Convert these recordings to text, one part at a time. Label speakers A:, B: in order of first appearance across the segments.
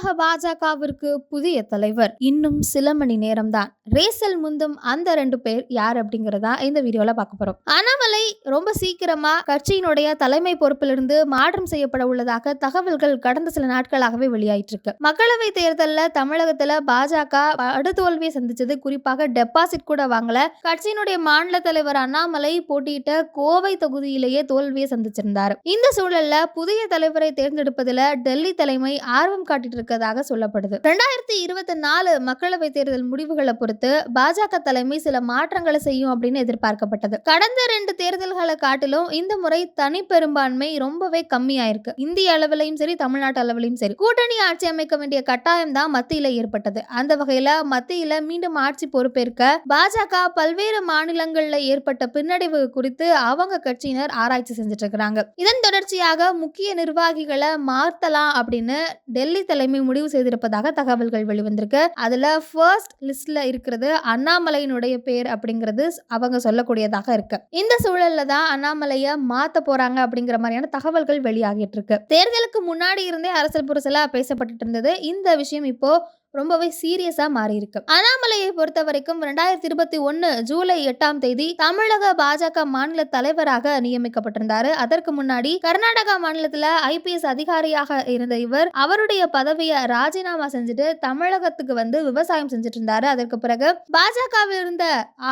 A: தமிழக பாஜகவிற்கு புதிய தலைவர். இன்னும் சில மணி நேரம்தான். ரேசல் முந்தும் அந்த ரெண்டு பேர் யார் அப்படிங்கறதா இந்த வீடியோல பார்க்க போறோம். அண்ணாமலை ரொம்ப சீக்கிரமா கட்சியினுடைய தலைமை பொறுப்பிலிருந்து மாற்றம் செய்யப்பட உள்ளதாக தகவல்கள் கடந்த சில நாட்களாகவே வெளியாயிட்டு இருக்கு. மக்களவை தேர்தலில் தமிழகத்துல பாஜக அடுத்தோல்வியை சந்திச்சது குறிப்பாக டெபாசிட் கூட வாங்கல. கட்சியினுடைய மாநில தலைவர் அண்ணாமலை போட்டியிட்ட கோவை தொகுதியிலேயே தோல்வியை சந்திச்சிருந்தார். இந்த சூழல்ல புதிய தலைவரை தேர்ந்தெடுப்பதில் டெல்லி தலைமை ஆர்வம் காட்டிட்டு இருக்கதாக சொல்லப்படுது. ரெண்டாயிரத்தி இருபத்தி நாலு மக்களவை தேர்தல் முடிவுகளை பொறுத்து பாஜக தலைமை சில மாற்றங்களை செய்யும் அப்படின்னு எதிர்பார்க்கப்பட்டது. கடந்த ரெண்டு தேர்தல்களை காட்டிலும் இந்த முறை தனி பெரும்பான்மை ரொம்பவே கம்மியாயிருக்கு. இந்திய அளவிலையும் சரி தமிழ்நாட்டு அளவிலையும் சரி. கூட்டணி ஆட்சி அமைக்க வேண்டிய கட்டாயம் தான் மத்தியில ஏற்பட்டது. அந்த வகையில மத்தியில மீண்டும் ஆட்சி பொறுப்பேற்க பாஜக பல்வேறு மாநிலங்கள்ல ஏற்பட்ட பின்னடைவு குறித்து அவங்க கட்சியினர் ஆராய்ச்சி செஞ்சுட்டு இருக்கிறாங்க. இதன் தொடர்ச்சியாக முக்கிய நிர்வாகிகளை மாற்றலாம் அப்படின்னு டெல்லி தலைமை முடிவு செய்திருப்பதாக தகவல்கள் வெளிவந்திருக்கு. அதுல ஃபர்ஸ்ட் லிஸ்ட்ல இருக்கிறது அண்ணாமலையினுடைய பேர் அப்படிங்கிறது அவங்க சொல்லக்கூடியதாக இருக்கு. இந்த சூழல்ல தான் அண்ணாமலைய மாத்த போறாங்க அப்படிங்கிற மாதிரியான தகவல்கள் வெளியாகிட்டு இருக்கு. தேர்தலுக்கு முன்னாடி இருந்தே அரசியல் புரசலா பேசப்பட்டு இருந்தது. இந்த விஷயம் இப்போ ரொம்பவே சீரியஸாக மாறியிருக்கு. அண்ணாமலையை பொறுத்த வரைக்கும் ரெண்டாயிரத்தி இருபத்தி ஒன்று ஜூலை எட்டாம் தேதி தமிழக பாஜக மாநில தலைவராக நியமிக்கப்பட்டிருந்தாரு. அதற்கு முன்னாடி கர்நாடகா மாநிலத்தில் ஐபிஎஸ் அதிகாரியாக இருந்த இவர் அவருடைய பதவியை ராஜினாமா செஞ்சுட்டு தமிழகத்துக்கு வந்து விவசாயம் செஞ்சுட்டு இருந்தாரு அதற்கு பிறகு பாஜகவில் இருந்த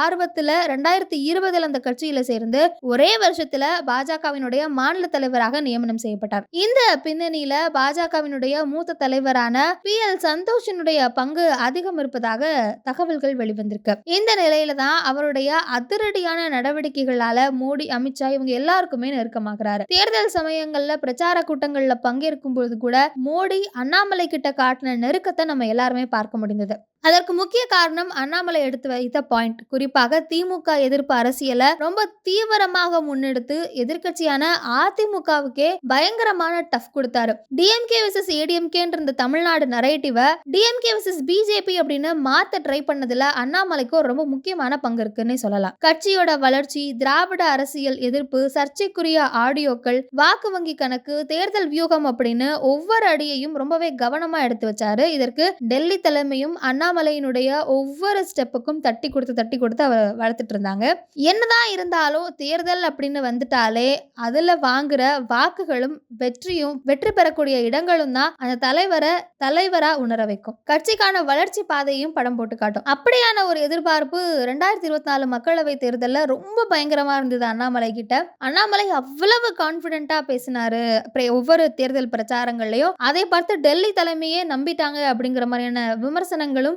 A: ஆர்வத்தில் ரெண்டாயிரத்தி இருபதில் அந்த கட்சியில சேர்ந்து ஒரே வருஷத்துல பாஜகவினுடைய மாநில தலைவராக நியமனம் செய்யப்பட்டார். இந்த பின்னணியில பாஜகவினுடைய மூத்த தலைவரான பி எல் சந்தோஷினுடைய பங்கு அதிகம் இருப்பதாக தகவல்கள் வெளிவந்திருக்கு. இந்த நிலையில தான் அவருடைய அதிரடியான நடவடிக்கைகளால மோடி அமித்ஷா இவங்க எல்லாருக்குமே நெருக்கமாகிறாரு. தேர்தல் சமயங்கள்ல பிரச்சார கூட்டங்கள்ல பங்கேற்கும் பொழுது கூட மோடி அண்ணாமலை கிட்ட காட்டின நெருக்கத்தை நம்ம எல்லாருமே பார்க்க முடிந்தது. அதற்கு முக்கிய காரணம் அண்ணாமலை எடுத்து வைத்த பாயிண்ட் குறிப்பாக திமுக எதிர்ப்பு அரசியலை ரொம்ப தீவிரமாக முன்னெடுத்து எதிர்க்கட்சியான அதிமுகவுக்கே பயங்கரமான டஃப் கொடுத்தாரு. டிஎம்கே விசஸ் ஏடிஎம்கேன்ற இந்த தமிழ்நாடு நரேட்டிவை டிஎம்கே விசஸ் பிஜேபி அப்படின்னு மாத்த ட்ரை பண்ணதுல அண்ணாமலைக்கு ஒரு ரொம்ப முக்கியமான பங்கு இருக்குன்னு சொல்லலாம். கட்சியோட வளர்ச்சி திராவிட அரசியல் எதிர்ப்பு சர்ச்சைக்குரிய ஆடியோக்கள் வாக்கு வங்கி கணக்கு தேர்தல் வியூகம் அப்படின்னு ஒவ்வொரு அடியையும் ரொம்பவே கவனமா எடுத்து வச்சாரு. இதற்கு டெல்லி தலைமையும் அண்ணா அண்ணாமலையினுடைய ஒவ்வொரு ஸ்டெப்புக்கும் தட்டி கொடுத்து தட்டி கொடுத்து அவர் வளர்த்துட்டு இருந்தாங்க. என்னதான் இருந்தாலும் தேர்தல் அப்படின்னு வந்துட்டாலே அதில் வாங்குற வாக்குகளும் வெற்றியும் வெற்றி பெறக்கூடிய இடங்களும் தான் அந்த தலைவரை தலைவரா உணர வைக்கும். கட்சிக்கான வளர்ச்சி பாதையும் படம் போட்டு காட்டும். அப்படியான ஒரு எதிர்பார்ப்பு ரெண்டாயிரத்தி இருபத்தி நாலு மக்களவை தேர்தலில் ரொம்ப பயங்கரமா இருந்தது அண்ணாமலை கிட்ட. அண்ணாமலை அவ்வளவு கான்பிடென்ட்டா பேசினாரு. அப்புறம் ஒவ்வொரு தேர்தல் பிரச்சாரங்கள்லையும். அதை பார்த்து டெல்லி தலைமையே நம்பிட்டாங்க அப்படிங்கிற மாதிரியான விமர்சனங்களும்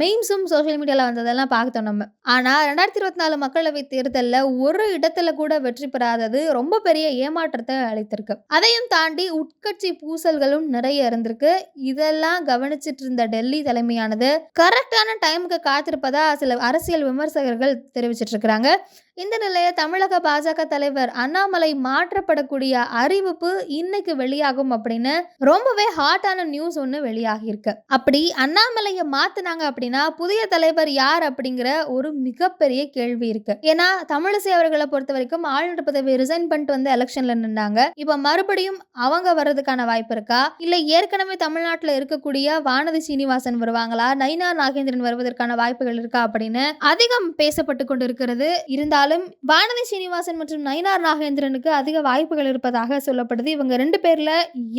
A: மெயின்ஸும் சோஷியல் மீடியாவில் வந்ததெல்லாம் பார்த்தோம் நம்ம. ஆனால் ரெண்டாயிரத்தி இருபத்தி நாலு மக்களவை தேர்தலில் ஒரு இடத்துல கூட வெற்றி பெறாதது ரொம்ப பெரிய ஏமாற்றத்தை அளித்திருக்கு. அதையும் தாண்டி உட்கட்சி பூசல்களும் நிறைய இருந்திருக்கு. இதெல்லாம் கவனிச்சிட்டு இருந்த டெல்லி தலைமையானது கரெக்டான டைமுக்கு காத்திருப்பதா சில அரசியல் விமர்சகர்கள் தெரிவிச்சிட்டு இருக்கிறாங்க. இந்த நிலைய தமிழக பாஜக தலைவர் அண்ணாமலை மாற்றப்படக்கூடிய அறிவிப்பு இன்னைக்கு வெளியாகும் அப்படின்னு ரொம்பவே ஹாட்டான நியூஸ் ஒன்று வெளியாகியிருக்கு. அப்படி அண்ணாமலையை மாத்தினாங்க அப்படின்னா புதிய தலைவர் யார் அப்படிங்கிற ஒரு மிகப்பெரிய கேள்வி இருக்கு. ஏன்னா தமிழிசை அவர்களை பொறுத்த வரைக்கும் ஆளுநர் பதவி ரிசைன் பண்ணிட்டு வந்து எலெக்ஷன்ல நின்றாங்க இப்ப மறுபடியும் அவங்க வர்றதுக்கான வாய்ப்பு இருக்கா? இல்ல ஏற்கனவே தமிழ்நாட்டில் இருக்கக்கூடிய வானதி சீனிவாசன் வருவாங்களா? நைனா நாகேந்திரன் வருவதற்கான வாய்ப்புகள் இருக்கா அப்படின்னு அதிகம் பேசப்பட்டு கொண்டிருக்கிறது. இருந்தாலும் வானதி சீனிவாசன் மற்றும் நயினார் நாகேந்திரனுக்கு அதிக வாய்ப்புகள் இருப்பதாக சொல்லப்படுது. இவங்க ரெண்டு பேர்ல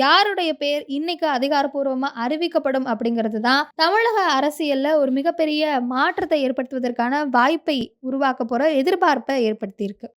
A: யாருடைய பேர் இன்னைக்கு அதிகாரப்பூர்வமா அறிவிக்கப்படும் அப்படிங்கிறது தான் தமிழக அரசியல்ல ஒரு மிகப்பெரிய மாற்றத்தை ஏற்படுத்துவதற்கான வாய்ப்பை உருவாக்க போற எதிர்பார்ப்பை ஏற்படுத்தியிருக்கு.